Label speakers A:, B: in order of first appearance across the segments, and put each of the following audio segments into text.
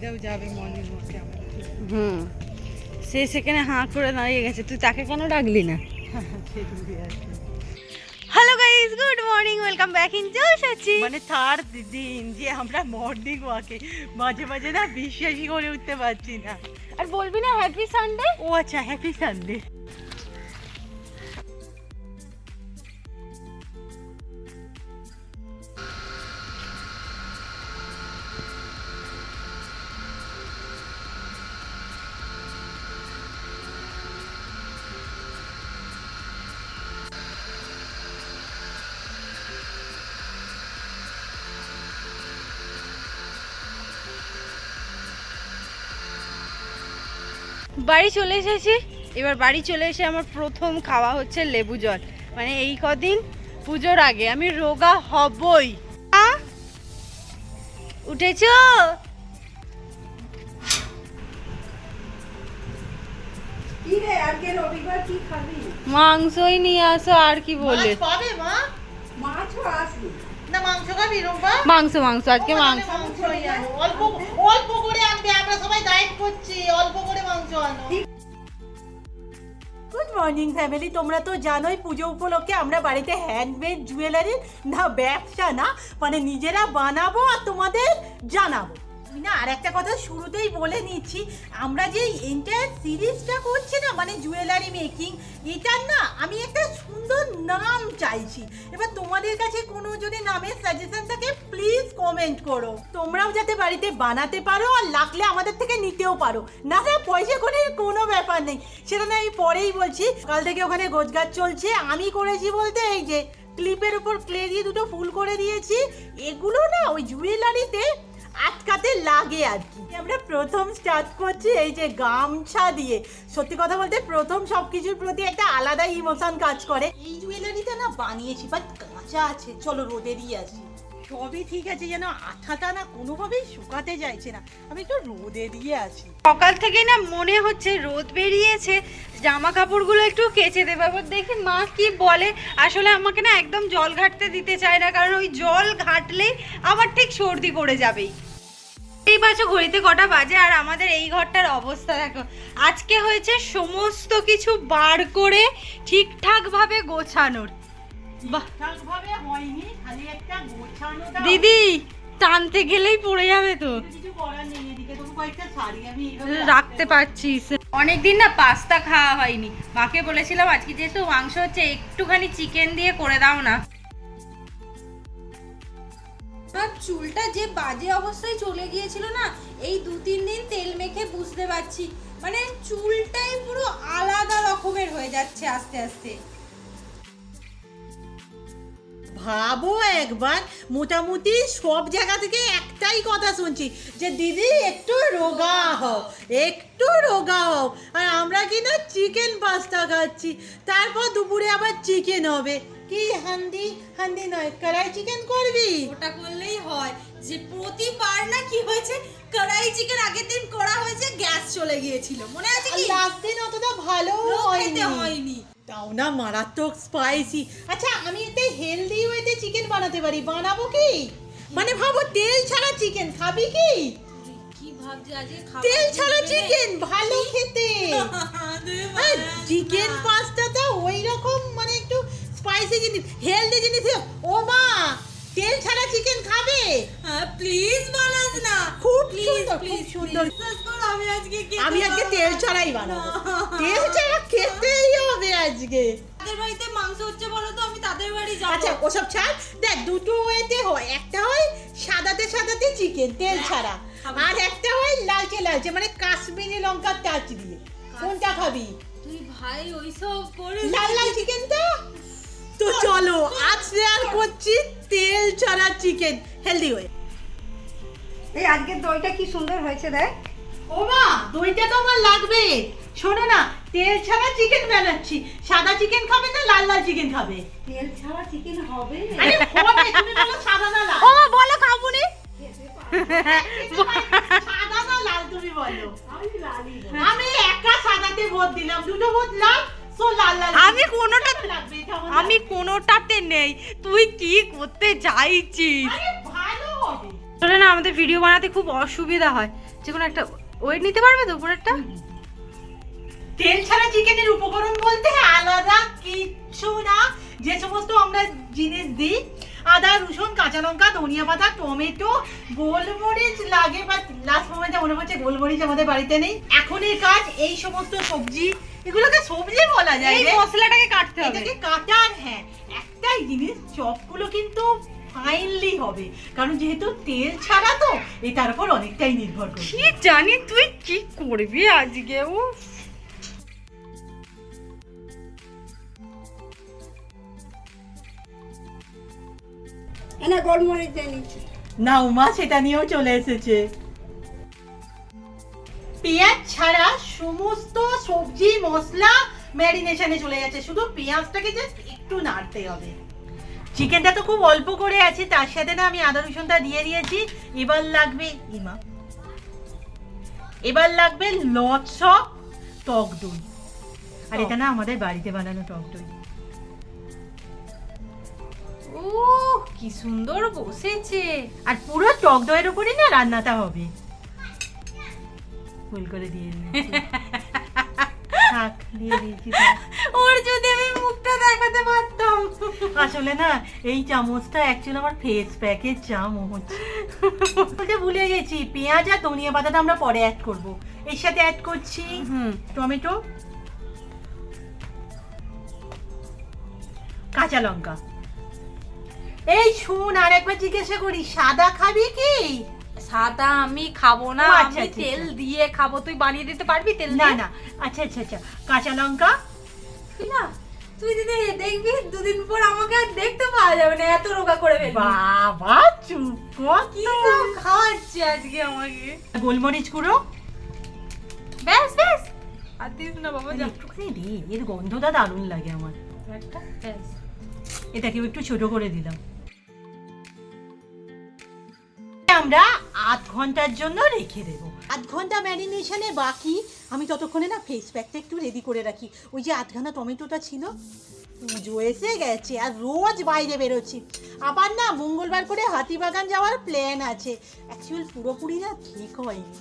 A: এরাও যাবে মর্নিং ওয়াকে
B: হুম। সে সেখানে হাঁ করে দাঁড়িয়ে গেছে। তুই তাকে কেন ডাকলি না?
A: আছে
B: hello guys good morning welcome back in জোশাচি
A: মানে থার্ড দিন যে আমরা মর্নিং ওয়াকে মাঝে মাঝে না বিশ্বাসই করে উঠতে পারছি না।
B: আর বলবি না হ্যাপি সানডে
A: ও আচ্ছা হ্যাপি সানডে
B: বাড়ি চলে এসেছি। এবার বাড়ি চলে এসে আমার প্রথম খাওয়া হচ্ছে লেবু জল। মানে এই কদিন পুজোর আগে আমি রোগা হবই? উঠেছো? মাংসই নিয়ে আসো আর কি বলে?
C: পাবে মা?
A: মাছও আসবে।
C: না মাংস খাবি
B: মাংস মাংস আজকে মাংস।
C: অল্প অল্প করে আনবে আমরা সবাই ডায়েট করছি অল্প করে মাংস আনো।
A: গুড মর্নিং ফ্যামিলি তোমরা তো জানোই পুজো উপলক্ষে আমরা বাড়িতে হ্যান্ডমেড জুয়েলারি না ব্যবসা না মানে নিজেরা বানাবো আর তোমাদের জানাব। আমি না আর একটা কথা শুরুতেই বলে নিচ্ছি, আমরা যে এন্টায়ার সিরিজটা করছি না মানে জুয়েলারি মেকিং এটার না আমি একটা সুন্দর নাম চাইছি। এবার তোমাদের কাছে কোনো যদি নামের সাজেশন থাকে প্লিজ কমেন্ট করো। তোমরাও যাতে বাড়িতে বানাতে পারো আর লাগলে আমাদের থেকে নিতেও পারো। না না, পয়সা করে কোনো ব্যাপার নেই। সেটা না, আমি পরেই বলছি। কাল থেকে ওখানে গোছগাছ চলছে, আমি করেছি বলতে এই যে ক্লিপের উপর ক্লে দিয়ে দুটো ফুল করে দিয়েছি। এগুলো না ওই জুয়েলারিতে লাগে আর কি। আমরা প্রথম স্টার্ট করছি এই যে গামছা দিয়ে। সত্যি কথা বলতে প্রথম সব কিছুর প্রতি একটা আলাদা ইমোশন কাজ করে। এই জুয়েলারিটা না বানিয়েছি বাট কাঁচা আছে। চলো রোদে দিয়ে আসি। সবই ঠিক আছে, যেন আঠাটা না কোনোভাবেই শুকাতে চাইছে না। আমি একটু রোদে দিয়ে আছি
B: সকাল থেকে না মনে হচ্ছে রোদ বেরিয়েছে। জামা কাপড়গুলো একটু কেচে দেবো। এবার দেখি মা কি বলে। আসলে আমাকে না একদম জল ঘাটতে দিতে চায় না, কারণ ওই জল ঘাটলেই আবার ঠিক সর্দি পড়ে যাবেই। এই বাচ্চা ঘড়িতে কটা বাজে আর আমাদের এই ঘরটার অবস্থা দেখো। আজকে হয়েছে সমস্ত কিছু বার করে ঠিকঠাকভাবে গোছানোর। দিদি টানতে গেলেই পড়ে যাবে তো। রাখতে পারছিস। অনেকদিন না পাস্তা খাওয়া হয়নি। মাকে বলেছিলাম আজকে যেহেতু মাংস হচ্ছে একটুখানি চিকেন দিয়ে করে দাও না।
D: আমার চুলটা যে বাজে অবস্থায় চলে গিয়েছিল না, এই দু তিন দিন তেল মেখে বুঝতে পারছি। মানে চুলটাই পুরো আলাদা রকমের হয়ে যাচ্ছে আস্তে আস্তে।
A: ভাবো একবার, মোটামুটি সব জায়গা থেকে একটাই কথা শুনছি, যে দিদি একটু রোগা হও, একটু রোগা হও। আর আমরা কি না চিকেন পাস্তা খাচ্ছি, তারপর দুপুরে আবার চিকেন হবে। কি হান্ডি হান্ডি নয় কড়াই চিকেন করবি?
D: ওটা করলেই হয়। যে প্রতিবার না কি হয়েছে কড়াই চিকেন আগের দিন করা হয়েছে গ্যাস চলে গিয়েছিল। মনে আছে কি?
A: লাস্ট দিন অতটা ভালো হয়নি।
D: হয়নি।
A: তাও না মারাত্মক স্পাইসি আচ্ছা আমি একটা হেলদি ওয়েতে চিকেন বানাতে পারি। বানাবো কি? মানে ভাবো তেল ছাড়া চিকেন খাবি কি? তেল ছাড়া চিকেন ভালো খেতে। চিকেন। পাস্তাটা ওই রকম মানে স্পাইসি জিনিস হেলদি জিনিস ও মা তেল ছাড়া চিকেন খাবে?
D: হ্যাঁ প্লিজ বানাস না।
A: খুব
D: প্লিজ
A: খুব সুন্দর।
D: আমি আজকে
A: আমি আজকে তেল ছাড়াই বানাবো। তেল ছাড়া খেতেই হবে আজকে।
D: তাদের বাড়িতে মাংস হচ্ছে বলো তো আমি তাদের বাড়ি যাব।
A: আচ্ছা ওসব ছাড়। দেখ দুটো ওয়েতে হয়। একটা হয় সাদাতে সাদাতে চিকেন তেল ছাড়া। আর একটা হয় লালচে লালচে মানে কাশ্মীরি লঙ্কার টাচ দিয়ে। কোনটা খাবি?
D: তুই ভাই ওইসব করে
A: লাল লাল চিকেনটা তো চলো আজ শেয়ার করছি তেল ছাড়া চিকেন হেলদি হয়ে
E: এই আজকের দইটা কি সুন্দর হয়েছে দেখ।
A: ও মা দইটা তো আমার লাগবে। শোনো না তেল ছাড়া চিকেন বানাচ্ছি। সাদা চিকেন খাবে না লাল লাল চিকেন খাবে?
E: তেল ছাড়া চিকেন হবে।
A: আরে হবে তুমি বলো সাদা না লাল।
B: ও মা বলো খাব নি।
A: সাদা না লাল তুমি বলো। আমি লালই আমি একা সাদাতে ভোট দিলাম দুটো ভোট লাল
B: আমি কোনোটা আমি কোনোটাতে নেই। তুই কি করতে চাইছিস? আসলে না আমাদের ভিডিও বানাতে খুব অসুবিধা হয়। যে কোনো একটা ওয়েট নিতে পারবে তো উপরেরটা?
A: তেল ছাড়া চিকেনের উপকরণ বলতে আলাদা কিচ্ছু না। যে সমস্ত আমরা জিনিস দিই আদা রসুন কাঁচা লঙ্কা ধনিয়া পাতা টমেটো গোলমরিচ লাগে বা লাস্ট মোমেন্টে মনে পড়ছে গোলমরিচ আমাদের বাড়িতে নেই। এখনের কাজ এই সমস্ত সবজি এগুলোকে সবজি বলা যায়
B: এই মশলাটাকে কাটতে হবে।
A: এটাকে কাটার হ্যাঁ একটাই জিনিস চপগুলো কিন্তু ফাইনলি হবে। কারণ যেহেতু তেল ছাড়া তো এটার উপর অনেকটাই নির্ভর করে
B: কি জানি তুই কি করবি আজকে ও
E: এনে গোলমরিচ দিয়ে নিচ্ছি।
A: না উমা সেটা নিয়েও চলে এসেছে। পেঁয়াজ ছাড়া সমস্ত সবজি, মশলা ম্যারিনেশনে চলে যাচ্ছে। শুধু পেঁয়াজটাকে জাস্ট একটু নাড়তে হবে। চিকেনটা তো খুব অল্প করে আছে, তার সাথে না আমি আদা রসুনটা দিয়ে দিয়েছি। এবার লাগবে, ইমা, এবার লাগবে লচ্ছ টক দই। আর এটা না আমাদের বাড়িতে বানানো টক দই।
B: ও কি সুন্দর বসেছে।
A: আর পুরো টক দইয়ের উপরই না রান্নাটা হবে। ভুল করে দিয়ে দিয়েছি। থাক দিয়ে দিয়েছি
B: ওর যদি আমি মুখটা দেখাতে পারতাম।
A: আসলে না এই চামচটা অ্যাকচুয়ালি আমার ফেস প্যাকের চামচ। বলতে ভুলে গেছি পেঁয়াজ আর ধনিয়া পাতাটা আমরা পরে অ্যাড করব। এর সাথে অ্যাড করছি
B: হুম।
A: টমেটো কাঁচা লঙ্কা। এই শুন আর একবার জিজ্ঞাসা করি সাদা খাবি কি?
B: সাদা আমি খাব না
A: আচ্ছা,
B: আমি
A: আচ্ছা,
B: তেল
A: আচ্ছা।
B: দিয়ে খাব। তুই বানিয়ে দিতে পারবি তেল
A: না না। আচ্ছা আচ্ছা আচ্ছা। কাঁচা লঙ্কা?
D: না তুই যদি দেখবি দুদিন পর আমাকে আর দেখতে পাওয়া যাবে না এত রোগা করে ফেলবি।
A: বাবা চুপ
D: কি খাওয়াচ্ছে আজকে আমাকে?
A: গোলমরিচ গুঁড়ো?
B: ব্যাস ব্যাস। আর দিস না বাবা যা।
A: এর গন্ধটা দারুণ লাগে আমার।
B: একটা ব্যাস।
A: এটাকেও একটু ছোট করে দিলাম। আমরা আধ ঘণ্টার জন্য রেখে দেবো। আধ ঘণ্টা ম্যারিনেশনে বাকি? আমি ততক্ষণে না ফেস প্যাকটা একটু রেডি করে রাখি। ওই যে আধখানা টমেটোটা ছিল পুজো এসে গেছে আর রোজ বাইরে বেরোচ্ছি। আবার না মঙ্গলবার করে হাতিবাগান যাওয়ার প্ল্যান আছে। অ্যাকচুয়াল পুরোপুরি না ঠিক হয়নি।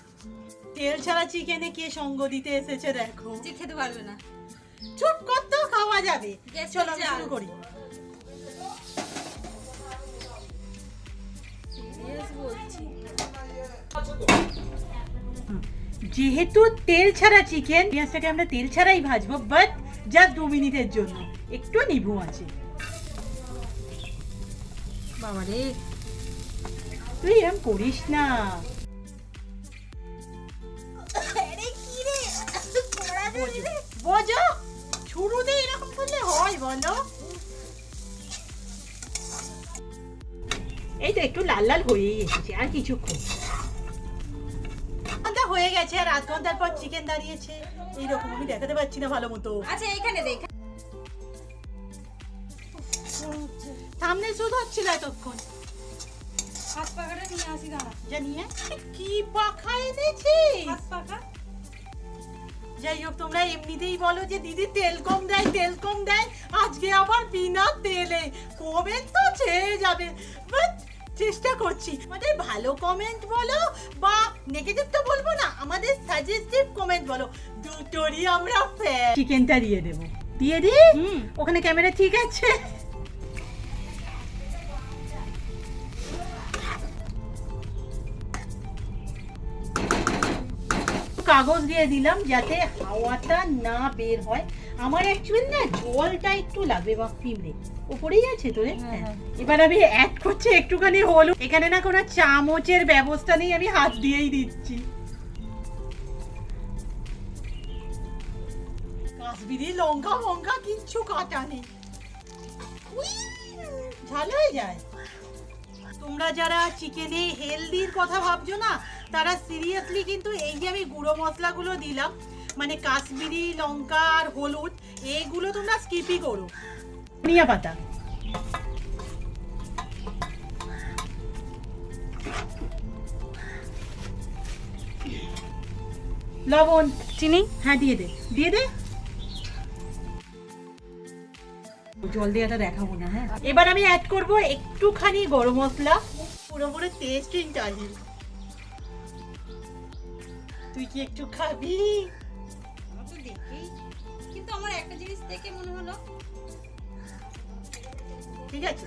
A: তেল ছাড়া চিকেনে কে সঙ্গ দিতে এসেছে দেখো।
D: খেতে পারবে না।
A: চুপ কর তো খাওয়া যাবে। চলো শুরু করি। যেহেতু তেল ছাড়া চিকেন পেঁয়াজটাকে আমরা তেল ছাড়াই ভাজবো বাট যা দু মিনিটের জন্য। একটু নিভু আছে।
B: বাবারে
A: তুই এরম করিস না। বোঝো, শুরুতে এরকম করলে হয় বলো। এই তো একটু লাল লাল হয়েই এসেছে আর কিছুক্ষণ হয়ে গেছে আর আধ ঘণ্টার পর চিকেন দাঁড়িয়েছে। এইরকম আমি দেখাতে পারছি না ভালো মতো।
D: আচ্ছা এখানে দেখ।
A: সামনে শুধু হচ্ছিল এতক্ষণ।
D: হাত পাখাটা নিয়ে আসি দাঁড়া।
A: জানিয়ে কি পাখা এনেছিস
D: হাত পাখা?
A: যাই হোক তোমরা এমনিতেই বলো যে দিদি তেল কম দেয় তেল কম দেয়। আজকে আবার বিনা তেলে। কমেন্ট তো ছেড়ে যাবে। বাট চেষ্টা করছি। আমাদের ভালো কমেন্ট বলো বা নেগেটিভ তো বলব না আমাদের সাজেস্টিভ কমেন্ট বলো। দুটোরই আমরা ফ্যান চিকেনটা দিয়ে দেবো। দিয়ে দিই ওখানে ক্যামেরা ঠিক আছে? কাগজ দিয়ে দিলাম যাতে হাওয়াটা না বের হয়। আমার অ্যাকচুয়ালি না জলটা একটু লাগবে বা পিঁপড়ে উপরেই আছে তো রে? হ্যাঁ। এবার আমি অ্যাড করছি একটুখানি হলুদ। এখানে না কোনো চামচের ব্যবস্থা নেই আমি হাত দিয়েই দিচ্ছি। কাশ্মীরি লঙ্কা লঙ্কা কিচ্ছু কাটা নেই। ঝাল হয়ে যায়। তোমরা যারা চিকেনে হেলদির কথা ভাবছ না তারা সিরিয়াসলি কিন্তু এই যে আমি গুঁড়ো মশলাগুলো দিলাম মানে কাশ্মীরি লঙ্কা আর হলুদ এইগুলো তোমরা স্কিপই করো। ধনিয়া পাতা। লবণ,
B: চিনি
A: হ্যাঁ দিয়ে দে। দিয়ে দে। জল দেওয়াটা দেখাবো না হ্যাঁ। এবার আমি অ্যাড করব একটুখানি গরম মশলা। পুরোপুরি টেস্টিং চাই তুই কি একটু খাবি?
D: আমার তো দেখেই কিন্তু আমার একটা জিনিস দেখে মনে হলো।
A: ঠিক আছে।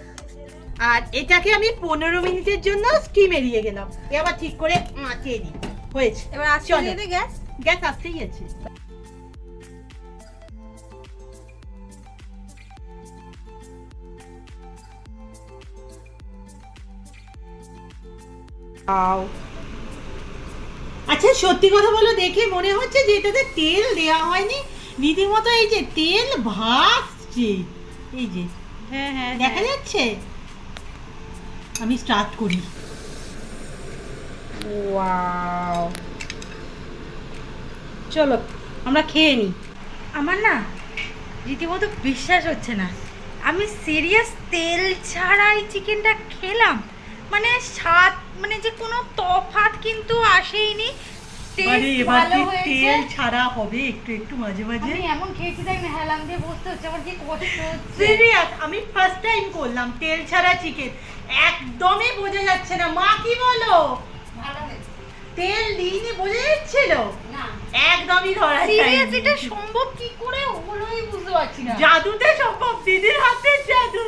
A: আর এটাকে আমি পনেরো মিনিটের জন্য স্টিম এড়িয়ে গেলাম। এবার ঠিক করে আঁচিয়ে দিই হয়েছে।
D: এবার আজকে। গ্যাস।
A: গ্যাস আসতেই আছে। আচ্ছা সত্যি কথা বলো দেখে মনে হচ্ছে যে এটাতে তেল দেওয়া হয়নি। রীতিমতো এই যে তেল ভাসছে। এই যে
B: হ্যাঁ হ্যাঁ
A: দেখা যাচ্ছে? আমি স্টার্ট করি।
B: ওয়াও। চলো আমরা খেয়ে নিই আমার না রীতিমতো বিশ্বাস হচ্ছে না। আমি সিরিয়াস তেল ছাড়া এই চিকেনটা খেলাম। মানে স্বাদ মানে যে কোনো তফাৎ কিন্তু আসেইনি।
A: মানে এবার তেল ছাড়া হবে একটু একটু মাঝে মাঝে।
B: আমি এমন খেয়েছি দেখ না হেলাম দিয়ে বসতে হচ্ছে আমার যে কষ্ট হচ্ছে?
A: সিরিয়াস আমি ফার্স্ট টাইম করলাম তেল ছাড়া চিকেন একদমই বোঝা যাচ্ছে না। মা কি বলো? তেল দিইনি বোঝা যাচ্ছিল? একদমই ধরা
B: সিরিয়াস এটা সম্ভব কি করে হলোই বুঝতে পারছি না।
A: জাদুতে সম্ভব দিদির হাতের জাদু।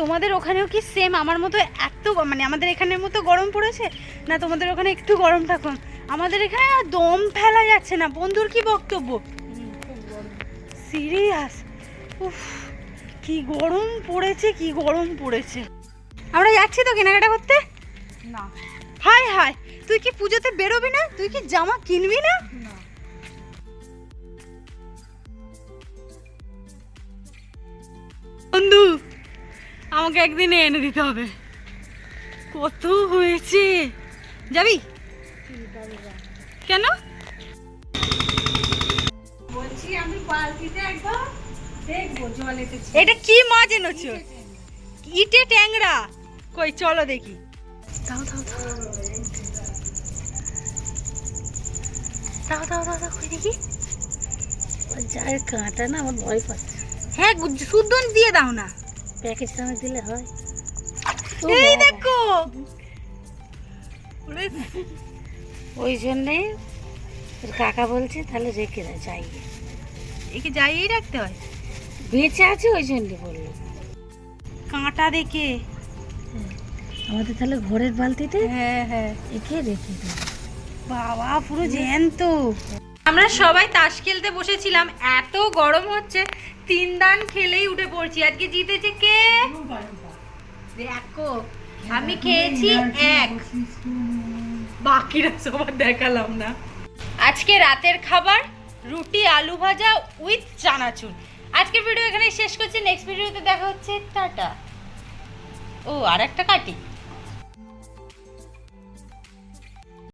B: তোমাদের ওখানেও কি সেম আমার মতো এত মানে আমাদের এখানের মতো গরম পড়েছে? না তোমাদের ওখানে একটু গরমটা কম আমাদের এখানে আর দম ফেলা যাচ্ছে না। বন্ধুর কি বক্তব্য? সিরিয়াস উফ কি গরম পড়েছে কি গরম পড়েছে। আমরা যাচ্ছি তো কেনাকাটা করতে?
D: না।
B: হাই হাই তুই কি পুজোতে বেরোবি না? তুই কি জামা কিনবি না। আমাকে একদিন এনে দিতে হবে। কত হয়েছে? যাবি? কেন?
D: বলছি আমি বালতিতে দেখব জল
B: এটা কি মাছ এনেছো? ইটে ট্যাংরা। কই চলো দেখি। দাও দাও দাও। দাও দাও দাও দাও কই দেখি?
F: যায় কাঁটা না আমার ভয় পাচ্ছে।
B: হ্যাঁ শুদ্ধ দিয়ে দাও না।
F: প্যাকেজ সামনে দিলে হয়।
B: এই দেখো।
F: ওই জন্যে ওর কাকা বলছে তাহলে রেখে দেয় যাই
B: একে যাইয়েই রাখতে হয়।
F: বেঁচে আছে ওই জন্যে বলল।
B: কাঁটা দেখে।
F: আমাদের তাহলে ঘরের বালতিতে
B: হ্যাঁ হ্যাঁ।
F: একে রেখে দেয়
B: বাবা পুরো জ্যান্ত। আমরা সবাই তাস খেলতে বসেছিলাম, এত গরম হচ্ছে, তিন দান খেলেই উঠে পড়ছি। আজকে জিতেছে কে? দেখো আমি খেয়েছি এক। বাকিরা সবার দেখালাম না। আজকে রাতের খাবার, রুটি, আলু ভাজা উইথ চানাচুর। আজকের ভিডিও এখানে শেষ করছি। নেক্সট ভিডিওতে দেখা হচ্ছে। টাটা। ও আর একটা কাটি।